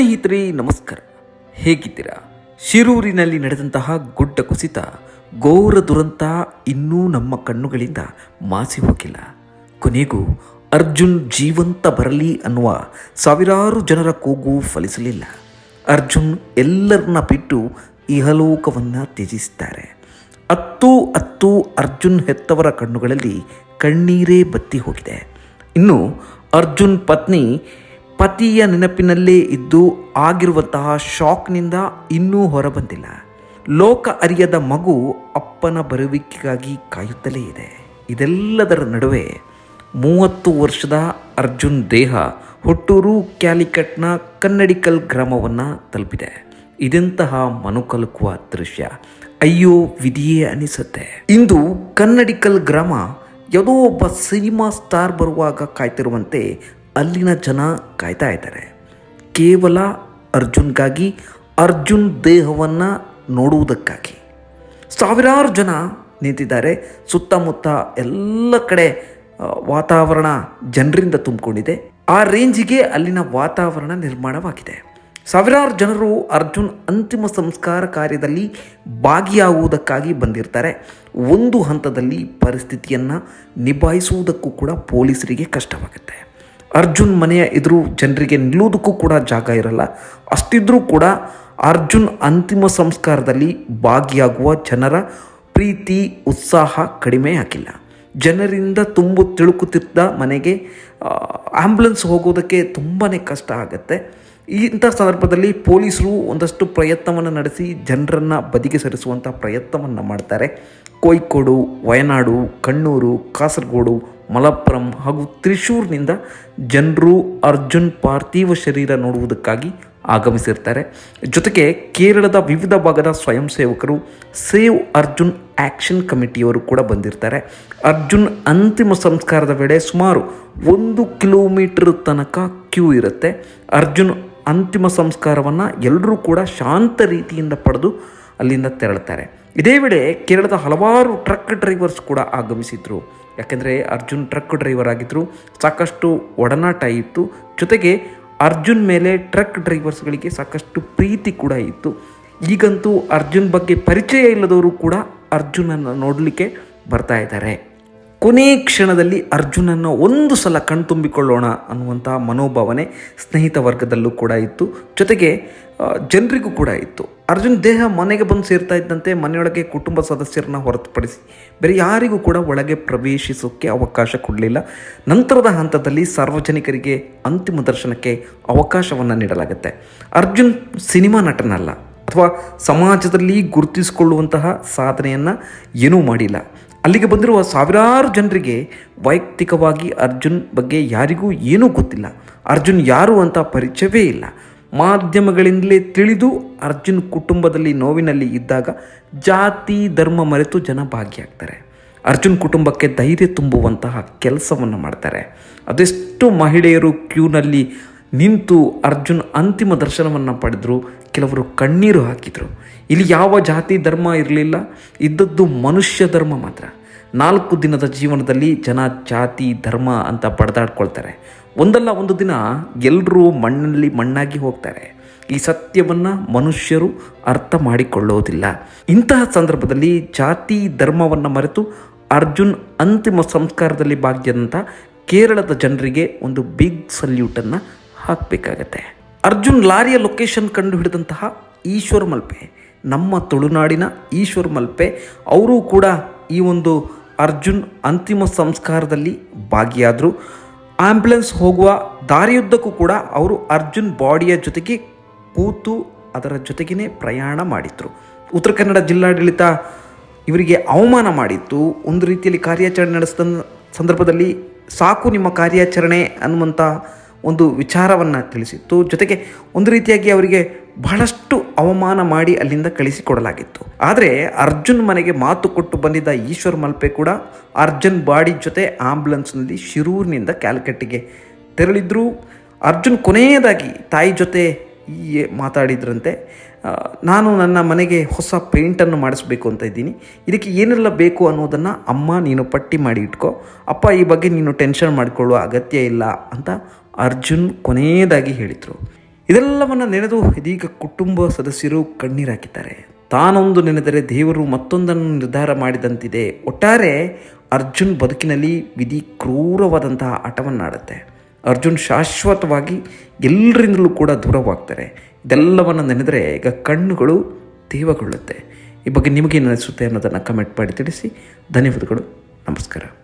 ಸ್ನೇಹಿತರೆ, ನಮಸ್ಕಾರ. ಹೇಗಿದ್ದೀರಾ? ಶಿರೂರಿನಲ್ಲಿ ನಡೆದಂತಹ ಗುಡ್ಡ ಕುಸಿತ ಘೋರ ದುರಂತ ಇನ್ನೂ ನಮ್ಮ ಕಣ್ಣುಗಳಿಂದ ಮಾಸಿ ಹೋಗಿಲ್ಲ. ಕೊನೆಗೂ ಅರ್ಜುನ್ ಜೀವಂತ ಬರಲಿ ಅನ್ನುವ ಸಾವಿರಾರು ಜನರ ಕೂಗು ಫಲಿಸಲಿಲ್ಲ. ಅರ್ಜುನ್ ಎಲ್ಲರನ್ನ ಬಿಟ್ಟು ಇಹಲೋಕವನ್ನು ತ್ಯಜಿಸಿದ್ದಾರೆ. ಹತ್ತು ಹತ್ತು ಅರ್ಜುನ್ ಹೆತ್ತವರ ಕಣ್ಣುಗಳಲ್ಲಿ ಕಣ್ಣೀರೇ ಬತ್ತಿ ಹೋಗಿದೆ. ಇನ್ನು ಅರ್ಜುನ್ ಪತ್ನಿ ಪತಿಯ ನೆನಪಿನಲ್ಲೇ ಇದ್ದು ಆಗಿರುವಂತಹ ಶಾಕ್ನಿಂದ ಇನ್ನೂ ಹೊರಬಂದಿಲ್ಲ. ಲೋಕ ಅರಿಯದ ಮಗು ಅಪ್ಪನ ಬರುವಿಕೆಗಾಗಿ ಕಾಯುತ್ತಲೇ ಇದೆ. ಇದೆಲ್ಲದರ ನಡುವೆ ಮೂವತ್ತು ವರ್ಷದ ಅರ್ಜುನ್ ದೇಹ ಹುಟ್ಟೂರು ಕ್ಯಾಲಿಕಟ್ನ ಕನ್ನಡಿಕಲ್ ಗ್ರಾಮವನ್ನು ತಲುಪಿದೆ. ಇದೆಂತಹ ಮನುಕಲುಕುವ ದೃಶ್ಯ. ಅಯ್ಯೋ, ವಿಧಿಯೇ ಅನಿಸುತ್ತೆ. ಇಂದು ಕನ್ನಡಿಕಲ್ ಗ್ರಾಮ ಯಾವುದೋ ಒಬ್ಬ ಸಿನಿಮಾ ಸ್ಟಾರ್ ಬರುವಾಗ ಕಾಯ್ತಿರುವಂತೆ ಅಲ್ಲಿನ ಜನ ಕಾಯ್ತಾ ಇದ್ದಾರೆ. ಕೇವಲ ಅರ್ಜುನ್ಗಾಗಿ ಅರ್ಜುನ್ ದೇಹವನ್ನು ನೋಡುವುದಕ್ಕಾಗಿ. ಸಾವಿರಾರು ಜನ ನಿಂತಿದ್ದಾರೆ. ಸುತ್ತಮುತ್ತ ಎಲ್ಲ ಕಡೆ ವಾತಾವರಣ ಜನರಿಂದ ತುಂಬಿಕೊಂಡಿದೆ. ಆ ರೇಂಜಿಗೆ ಅಲ್ಲಿನ ವಾತಾವರಣ ನಿರ್ಮಾಣವಾಗಿದೆ. ಸಾವಿರಾರು ಜನರು ಅರ್ಜುನ್ ಅಂತಿಮ ಸಂಸ್ಕಾರ ಕಾರ್ಯದಲ್ಲಿ ಭಾಗಿಯಾಗುವುದಕ್ಕಾಗಿ ಬಂದಿರ್ತಾರೆ. ಒಂದು ಹಂತದಲ್ಲಿ ಪರಿಸ್ಥಿತಿಯನ್ನು ನಿಭಾಯಿಸುವುದಕ್ಕೂ ಕೂಡ ಪೊಲೀಸರಿಗೆ ಕಷ್ಟವಾಗುತ್ತೆ. ಅರ್ಜುನ್ ಮನೆಯ ಎದುರು ಜನರಿಗೆ ನಿಲ್ಲುವುದಕ್ಕೂ ಕೂಡ ಜಾಗ ಇರಲ್ಲ. ಅಷ್ಟಿದ್ರೂ ಕೂಡ ಅರ್ಜುನ್ ಅಂತಿಮ ಸಂಸ್ಕಾರದಲ್ಲಿ ಭಾಗಿಯಾಗುವ ಜನರ ಪ್ರೀತಿ, ಉತ್ಸಾಹ ಕಡಿಮೆ ಆಗಿಲ್ಲ. ಜನರಿಂದ ತುಂಬು ತಿಳುಕುತ್ತಿದ್ದ ಮನೆಗೆ ಆ್ಯಂಬುಲೆನ್ಸ್ ಹೋಗೋದಕ್ಕೆ ತುಂಬಾ ಕಷ್ಟ ಆಗುತ್ತೆ. ಇಂಥ ಸಂದರ್ಭದಲ್ಲಿ ಪೊಲೀಸರು ಒಂದಷ್ಟು ಪ್ರಯತ್ನವನ್ನು ನಡೆಸಿ ಜನರನ್ನು ಬದಿಗೆ ಸರಿಸುವಂಥ ಪ್ರಯತ್ನವನ್ನು ಮಾಡ್ತಾರೆ. ಕೋಯ್ಕೋಡು, ವಯನಾಡು, ಕಣ್ಣೂರು, ಕಾಸರಗೋಡು, ಮಲಪ್ಪುರಂ ಹಾಗೂ ತ್ರಿಶೂರ್ನಿಂದ ಜನರು ಅರ್ಜುನ್ ಪಾರ್ಥಿವ ಶರೀರ ನೋಡುವುದಕ್ಕಾಗಿ ಆಗಮಿಸಿರ್ತಾರೆ. ಜೊತೆಗೆ ಕೇರಳದ ವಿವಿಧ ಭಾಗದ ಸ್ವಯಂ ಸೇವಕರು ಸೇವ್ ಅರ್ಜುನ್ ಆ್ಯಕ್ಷನ್ ಕಮಿಟಿಯವರು ಕೂಡ ಬಂದಿರ್ತಾರೆ. ಅರ್ಜುನ್ ಅಂತಿಮ ಸಂಸ್ಕಾರದ ವೇಳೆ ಸುಮಾರು ಒಂದು ಕಿಲೋಮೀಟರ್ ತನಕ ಕ್ಯೂ ಇರುತ್ತೆ. ಅರ್ಜುನ್ ಅಂತಿಮ ಸಂಸ್ಕಾರವನ್ನು ಎಲ್ಲರೂ ಕೂಡ ಶಾಂತ ರೀತಿಯಿಂದ ಪಡೆದು ಅಲ್ಲಿಂದ ತೆರಳುತ್ತಾರೆ. ಇದೇ ವೇಳೆ ಕೇರಳದ ಹಲವಾರು ಟ್ರಕ್ ಡ್ರೈವರ್ಸ್ ಕೂಡ ಆಗಮಿಸಿದ್ರು. ಯಾಕೆಂದರೆ ಅರ್ಜುನ್ ಟ್ರಕ್ ಡ್ರೈವರ್ ಆಗಿದ್ದರು ಸಾಕಷ್ಟು ಒಡನಾಟ ಇತ್ತು. ಜೊತೆಗೆ ಅರ್ಜುನ್ ಮೇಲೆ ಟ್ರಕ್ ಡ್ರೈವರ್ಸ್ಗಳಿಗೆ ಸಾಕಷ್ಟು ಪ್ರೀತಿ ಕೂಡ ಇತ್ತು. ಈಗಂತೂ ಅರ್ಜುನ್ ಬಗ್ಗೆ ಪರಿಚಯ ಇಲ್ಲದವರು ಕೂಡ ಅರ್ಜುನನ್ನು ನೋಡಲಿಕ್ಕೆ ಬರ್ತಾ ಇದ್ದಾರೆ. ಕೊನೆ ಕ್ಷಣದಲ್ಲಿ ಅರ್ಜುನನ್ನು ಒಂದು ಸಲ ಕಣ್ತುಂಬಿಕೊಳ್ಳೋಣ ಅನ್ನುವಂಥ ಮನೋಭಾವನೆ ಸ್ನೇಹಿತ ವರ್ಗದಲ್ಲೂ ಕೂಡ ಇತ್ತು. ಜೊತೆಗೆ ಜನರಿಗೂ ಕೂಡ ಇತ್ತು. ಅರ್ಜುನ್ ದೇಹ ಮನೆಗೆ ಬಂದು ಸೇರ್ತಾ ಇದ್ದಂತೆ ಮನೆಯೊಳಗೆ ಕುಟುಂಬ ಸದಸ್ಯರನ್ನ ಹೊರತುಪಡಿಸಿ ಬೇರೆ ಯಾರಿಗೂ ಕೂಡ ಒಳಗೆ ಪ್ರವೇಶಿಸೋಕ್ಕೆ ಅವಕಾಶ ಕೊಡಲಿಲ್ಲ. ನಂತರದ ಹಂತದಲ್ಲಿ ಸಾರ್ವಜನಿಕರಿಗೆ ಅಂತಿಮ ದರ್ಶನಕ್ಕೆ ಅವಕಾಶವನ್ನು ನೀಡಲಾಗುತ್ತೆ. ಅರ್ಜುನ್ ಸಿನಿಮಾ ನಟನಲ್ಲ, ಅಥವಾ ಸಮಾಜದಲ್ಲಿ ಗುರುತಿಸಿಕೊಳ್ಳುವಂತಹ ಸಾಧನೆಯನ್ನು ಏನೂ ಮಾಡಿಲ್ಲ. ಅಲ್ಲಿಗೆ ಬಂದಿರುವ ಸಾವಿರಾರು ಜನರಿಗೆ ವೈಯಕ್ತಿಕವಾಗಿ ಅರ್ಜುನ್ ಬಗ್ಗೆ ಯಾರಿಗೂ ಏನೂ ಗೊತ್ತಿಲ್ಲ. ಅರ್ಜುನ್ ಯಾರು ಅಂತ ಪರಿಚಯವೇ ಇಲ್ಲ. ಮಾಧ್ಯಮಗಳಿಂದಲೇ ತಿಳಿದು ಅರ್ಜುನ್ ಕುಟುಂಬದಲ್ಲಿ ನೋವಿನಲ್ಲಿ ಇದ್ದಾಗ ಜಾತಿ, ಧರ್ಮ ಮರೆತು ಜನ ಭಾಗಿಯಾಗ್ತಾರೆ. ಅರ್ಜುನ್ ಕುಟುಂಬಕ್ಕೆ ಧೈರ್ಯ ತುಂಬುವಂತಹ ಕೆಲಸವನ್ನು ಮಾಡ್ತಾರೆ. ಅದೆಷ್ಟು ಮಹಿಳೆಯರು ಕ್ಯೂನಲ್ಲಿ ನಿಂತು ಅರ್ಜುನ್ ಅಂತಿಮ ದರ್ಶನವನ್ನು ಪಡೆದರು ಕೆಲವರು ಕಣ್ಣೀರು ಹಾಕಿದರು. ಇಲ್ಲಿ ಯಾವ ಜಾತಿ ಧರ್ಮ ಇರಲಿಲ್ಲ, ಇದ್ದದ್ದು ಮನುಷ್ಯ ಧರ್ಮ ಮಾತ್ರ. ನಾಲ್ಕು ದಿನದ ಜೀವನದಲ್ಲಿ ಜನ ಜಾತಿ ಧರ್ಮ ಅಂತ ಬಡ್ದಾಡ್ಕೊಳ್ತಾರೆ ಒಂದಲ್ಲ ಒಂದು ದಿನ ಎಲ್ಲರೂ ಮಣ್ಣಲ್ಲಿ ಮಣ್ಣಾಗಿ ಹೋಗ್ತಾರೆ. ಈ ಸತ್ಯವನ್ನು ಮನುಷ್ಯರು ಅರ್ಥ ಮಾಡಿಕೊಳ್ಳೋದಿಲ್ಲ. ಇಂತಹ ಸಂದರ್ಭದಲ್ಲಿ ಜಾತಿ ಧರ್ಮವನ್ನು ಮರೆತು ಅರ್ಜುನ್ ಅಂತಿಮ ಸಂಸ್ಕಾರದಲ್ಲಿ ಭಾಗಿಯಾದಂಥ ಕೇರಳದ ಜನರಿಗೆ ಒಂದು ಬಿಗ್ ಸಲ್ಯೂಟನ್ನು ಹಾಕಬೇಕಾಗತ್ತೆ. ಅರ್ಜುನ್ ಲಾರಿಯ ಲೊಕೇಶನ್ ಕಂಡು ಹಿಡಿದಂತಹ ಈಶ್ವರ್ ಮಲ್ಪೆ, ನಮ್ಮ ತುಳುನಾಡಿನ ಈಶ್ವರ್ ಮಲ್ಪೆ, ಅವರು ಕೂಡ ಈ ಒಂದು ಅರ್ಜುನ್ ಅಂತಿಮ ಸಂಸ್ಕಾರದಲ್ಲಿ ಭಾಗಿಯಾದರು. ಆಂಬ್ಯುಲೆನ್ಸ್ ಹೋಗುವ ದಾರಿಯುದ್ದಕ್ಕೂ ಕೂಡ ಅವರು ಅರ್ಜುನ್ ಬಾಡಿಯ ಜೊತೆಗೆ ಕೂತು ಅದರ ಜೊತೆಗೇ ಪ್ರಯಾಣ ಮಾಡಿದರು. ಉತ್ತರ ಕನ್ನಡ ಜಿಲ್ಲಾಡಳಿತ ಇವರಿಗೆ ಅವಮಾನ ಮಾಡಿತ್ತು. ಒಂದು ರೀತಿಯಲ್ಲಿ ಕಾರ್ಯಾಚರಣೆ ನಡೆಸಿದ ಸಂದರ್ಭದಲ್ಲಿ ಸಾಕು ನಿಮ್ಮ ಕಾರ್ಯಾಚರಣೆ ಅನ್ನುವಂಥ ಒಂದು ವಿಚಾರವನ್ನು ತಿಳಿಸಿತ್ತು. ಜೊತೆಗೆ ಒಂದು ರೀತಿಯಾಗಿ ಅವರಿಗೆ ಬಹಳಷ್ಟು ಅವಮಾನ ಮಾಡಿ ಅಲ್ಲಿಂದ ಕಳಿಸಿಕೊಡಲಾಗಿತ್ತು. ಆದರೆ ಅರ್ಜುನ್ ಮನೆಗೆ ಮಾತು ಕೊಟ್ಟು ಬಂದಿದ್ದ ಈಶ್ವರ್ ಮಲ್ಪೆ ಕೂಡ ಅರ್ಜುನ್ ಬಾಡಿ ಜೊತೆ ಆಂಬ್ಯುಲೆನ್ಸ್ನಲ್ಲಿ ಶಿರೂರಿನಿಂದ ಕ್ಯಾಲ್ಕಟ್ಟಿಗೆ ತೆರಳಿದ್ರು. ಅರ್ಜುನ್ ಕೊನೆಯದಾಗಿ ತಾಯಿ ಜೊತೆ ಈ ಮಾತಾಡಿದ್ರಂತೆ ನಾನು ನನ್ನ ಮನೆಗೆ ಹೊಸ ಪೇಂಟನ್ನು ಮಾಡಿಸ್ಬೇಕು ಅಂತ ಇದ್ದೀನಿ. ಇದಕ್ಕೆ ಏನೆಲ್ಲ ಬೇಕು ಅನ್ನೋದನ್ನು ಅಮ್ಮ ನೀನು ಪಟ್ಟಿ ಮಾಡಿ ಇಟ್ಕೋ. ಅಪ್ಪ ಈ ಬಗ್ಗೆ ನೀನು ಟೆನ್ಷನ್ ಮಾಡಿಕೊಳ್ಳುವ ಅಗತ್ಯ ಇಲ್ಲ ಅಂತ ಅರ್ಜುನ್ ಕೊನೆಯದಾಗಿ ಹೇಳಿದರು. ಇದೆಲ್ಲವನ್ನು ನೆನೆದು ಇದೀಗ ಕುಟುಂಬ ಸದಸ್ಯರು ಕಣ್ಣೀರಾಕಿದ್ದಾರೆ. ತಾನೊಂದು ನೆನೆದರೆ ದೇವರು ಮತ್ತೊಂದನ್ನು ನಿರ್ಧಾರ ಮಾಡಿದಂತಿದೆ. ಒಟ್ಟಾರೆ ಅರ್ಜುನ್ ಬದುಕಿನಲ್ಲಿ ವಿಧಿ ಕ್ರೂರವಾದಂತಹ ಆಟವನ್ನಾಡುತ್ತೆ ಅರ್ಜುನ್ ಶಾಶ್ವತವಾಗಿ ಎಲ್ಲರಿಂದಲೂ ಕೂಡ ದೂರವಾಗ್ತಾರೆ. ಇದೆಲ್ಲವನ್ನು ನೆನೆದರೆ ಈಗ ಕಣ್ಣುಗಳು ದೇವಗೊಳ್ಳುತ್ತೆ. ಈ ಬಗ್ಗೆ ನಿಮಗೇನು ಅನಿಸುತ್ತೆ ಅನ್ನೋದನ್ನು ಕಮೆಂಟ್ ಮಾಡಿ ತಿಳಿಸಿ. ಧನ್ಯವಾದಗಳು. ನಮಸ್ಕಾರ.